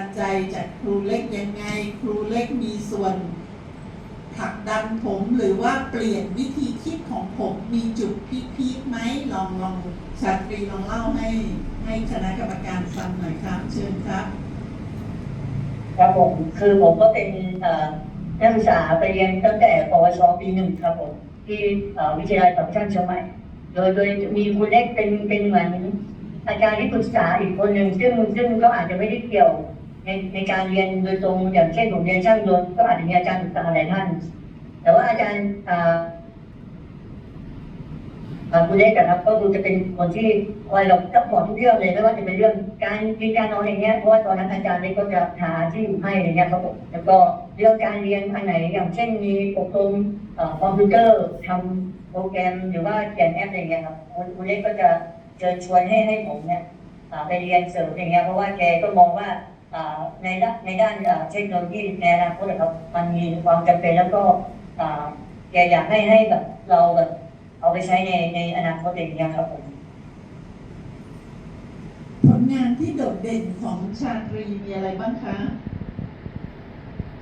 ดใจจากครูเล็กยังไง ครูเล็กมีส่วนผลักดันผมหรือว่าเปลี่ยนวิธีคิดของผมมีจุดพีคๆไหมลองลองชาตรีลองเล่าให้ให้คณะกรรมการฟังหน่อยครับ เชิญครับ ครับผมคือผมก็เป็นนักศึกษาไปเรียนตั้งแต่ปวชปีหนึ่งครับผมที่วิทยาลัยสัมชัญเชียงใหม่โดยโดยมีคุณเล็กเป็นเป็นเหมือนอาจารย์ที่ปรึกษาอีกคนหนึ่งซึ่งซึ่งก็อาจจะไม่ได้เกี่ยว ในในการเรียนโดยตรงอย่างเช่นผมเรียนช่างยนต์ก็อาจจะมีอาจารย์ปรึกษาหลายท่าน แต่ว่าอาจารย์อ่ออ่าคุณเล็กอะครับก็คือจะเป็นคนที่คอยเราซัพพอร์ตทุกเรื่องเลยไม่ว่าจะเป็นเรื่องการกินการนอนอย่างเงี้ยเพราะว่าตอนนั้นอาจารย์เล็กก็จะหาที่อยู่ให้อะไรเงี้ยครับผมแล้วก็เรื่องการเรียนอันไหนอย่างเช่นมีอบรมคอมพิวเตอร์ทำโปรแกรมหรือว่าเขียนแอปอะไรเงี้ยครับคุณเล็กก็จะเชิญชวนให้ให้ผมเนี่ยไปเรียนเสริมอย่างเงี้ยเพราะว่าแกก็มองว่า ในด้านในด้านอ่าเทคโนโลยีในอนาคตอะครับมันมีความจำเป็นแล้วก็อ่าแกอยากให้ให้แบบเราแบบเอาไปใช้ในในอนาคตอย่างเงี้ยครับผมผลงานที่โดดเด่นของชาตรีมีอะไรบ้างคะ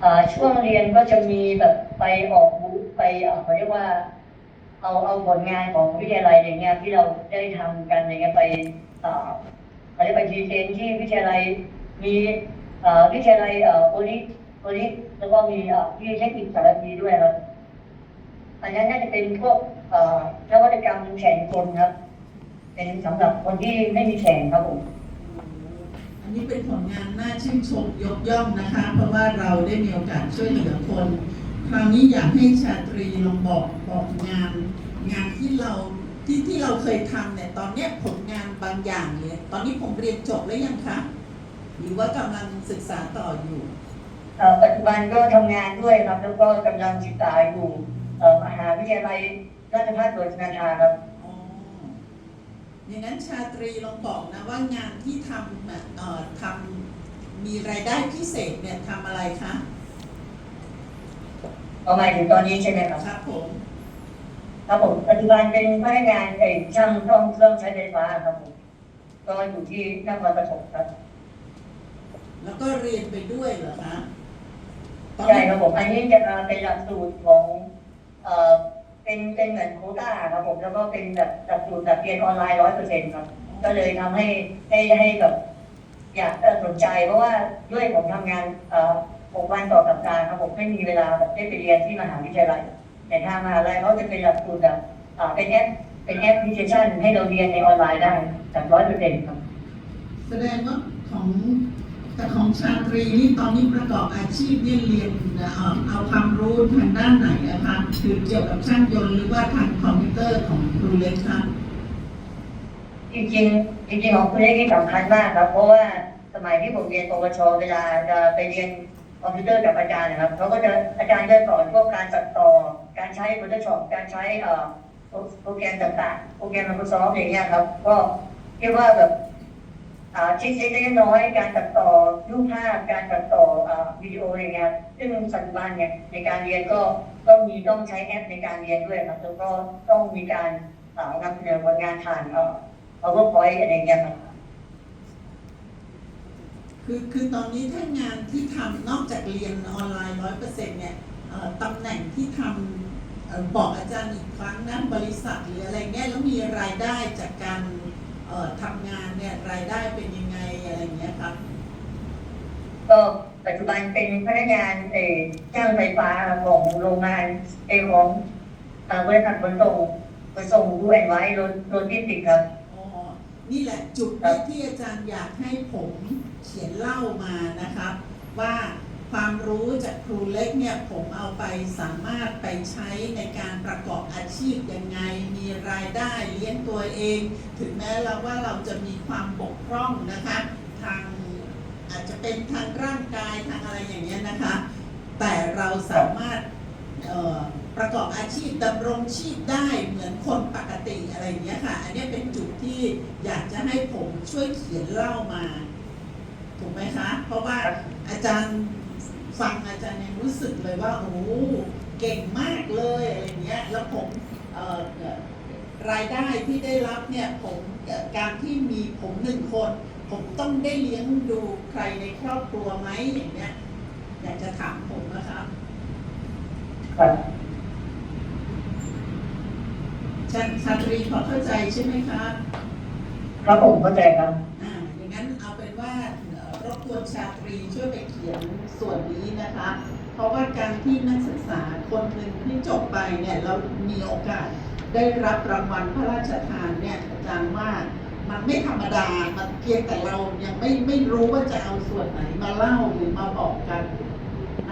อ่าช่วงเรียนก็จะมีแบบไปออกบูธไปเอ่อเขาเรียกว่า เอาเอาผลงานของวิทยาลัยอย่างเงี้ยที่เราได้ทำกันอย่างเงี้ยไปเอ่อเขาเรียกไปพรีเซนต์ที่วิทยาลัย มีวิทยาลัยเอ่อโอลิโอลิแล้วก็มีเอ่อที่เทคนิคสารพีด้วยครับ อันนั้นน่าจะเป็นพวกเอ่อนวัตกรรมแขนกลครับ เป็นสำหรับคนที่ไม่มีแขนครับผมอันนี้เป็นผลงานน่าชื่นชมยกย่องนะคะ เพราะว่าเราได้มีโอกาสช่วยเหลือคนคราวนี้อยากให้ชาตรีลองบอกบอกงาน งานที่เราที่ที่เราเคยทำเนี่ยตอนเนี้ยผลงานบางอย่างเนี่ยตอนนี้ผมเรียนจบแล้วยังคะ หรือว่ากำลังศึกษาต่ออยู่เอ่อปัจจุบันก็ทำงานด้วยครับ แล้วก็กำลังศึกษาอยู่เอ่อมหาวิทยาลัยราชภัฏสวนสุนันทาครับอ๋ออย่างนั้นชาตรีลองบอกนะว่างานที่ทำน่ะเอ่อทำมีรายได้พิเศษเนี่ยทำอะไรคะประมาณถึงตอนนี้ใช่ไหมครับครับผมครับผมปัจจุบันเป็นพนักงานเอกช่างซ่อมเครื่องใช้ไฟฟ้าครับผมก็อยู่ที่นครปฐมครับ แล้วก็เรียนไปด้วยเหรอคะตอนใช่นี้ครับผมอันนี้จะเป็นหลักสูตรของเอ่อเป็นเป็นเหมือนโควต้าครับผมแล้วก็เป็นแบบหลักสูตรแบบเรียนออนไลน์ร้อยเปอร์เซ็นต์ครับ ก็เลยทำให้ให้ให้แบบอยากเอ่อสนใจเพราะว่าด้วยผมทำงานเอ่อหกวันต่อสัปดาห์ครับผมไม่มีเวลาแบบได้ไปเรียนที่มหาวิทยาลัยแต่ทางมหาลัยเขาจะเป็นหลักสูตรแบบอ่าเป็นแอปเป็นแอปพลิเคชันให้เราเรียนในออนไลน์ได้แบบร้อยเปอร์เซ็นต์ครับ แสดงว่าของ แต่ของชาตรีนี่ตอนนี้ประกอบอาชีพเนี่ยเรียนเอาความรู้ทางด้านไหนนะคะคือเกี่ยวกับช่างยนต์หรือว่าทางคอมพิวเตอร์ของครูเล็กคะจริงจริงของคุณเล็กนี่สำคัญมากครับเพราะว่าสมัยที่ผมเรียนปวชเวลาจะไปเรียนคอมพิวเตอร์กับอาจารย์นะครับเขาก็จะอาจารย์จะสอนพวกการตัดต่อ การใช้ Photoshop การใช้เอ่อโปรแกรมต่างๆ โปรแกรม Microsoft อย่างเงี้ยครับ ก็เรียกว่าแบบ ชิ้นเล็กๆน้อยๆการตัดต่อรูปภาพการตัดต่อวิดีโออะไรเงี้ยซึ่งปัจจุบันเนี่ยในการเรียนก็ก็มีต้องใช้แอปในการเรียนด้วยครับแล้วก็ต้องมีการอ่านำเสนอผลงานผ่านเอ่อ PowerPoint อะไรเงี้ยครับคือคือตอนนี้ถ้างานที่ทำนอกจากเรียนออนไลน์ร้อยเปอร์เซ็นต์เนี่ยตำแหน่งที่ทำเอ่อบอกอาจารย์อีกครั้งนะบริษัทหรืออะไรเงี้ยแล้วมีรายได้จากการ เอ่อทำงานเนี่ยรายได้เป็นยังไงอะไรเงี้ยครับก็ปัจจุบันเป็นพนักงานเออช่างไฟฟ้าของโรงงานเออของเอ่อบริษัทขนส่งขนส่งดูแอนไว้รถรถที่ติดครับ อ๋อนี่แหละจุดเนี่ยที่อาจารย์อยากให้ผมเขียนเล่ามานะครับ ว่าความรู้จากครูเล็กเนี่ยผมเอาไปสามารถไปใช้ายได้เลี้ยงตัวเอง ถึงแม้เราว่าเราจะมีความบกพร่องนะคะทางอาจจะเป็นทางร่างกายทางอะไรอย่างเงี้ยนะคะ แต่เราสามารถประกอบอาชีพดำรงชีพได้เหมือนคนปกติอะไรเงี้ยค่ะ อันนี้เป็นจุดที่อยากจะให้ผมช่วยเขียนเล่ามาถูกไหมคะ เพราะว่าอาจารย์ฟังอาจารย์ยังรู้สึกเลยว่าโอ้โหเก่งมากเลยอะไรเงี้ยแล้วผมเรายได้ที่ได้รับเนี่ยผมเอ่อการที่มีผมหนึ่งคน ผมต้องได้เลี้ยงดูใครในครอบครัวไหมอย่างเนี้ยอยากจะถามผมนะครับครับชาชาตรีพอเข้าใจใช่ไหมครับครับผมเข้าใจครับอ่าอย่างนั้นเอาเป็นว่าเอ่อรบกวนชาตรีช่วยไปเขียนส่วนนี้นะคะ เพราะว่าการที่นักศึกษาคนหนึ่งที่จบไปเนี่ยเรามีโอกาส ได้รับรางวัลพระราชทานเนี่ยอาจารย์ว่ามันไม่ธรรมดา มันเพียงแต่เรายังไม่ไม่รู้ว่าจะเอาส่วนไหนมาเล่าหรือมาบอกกัน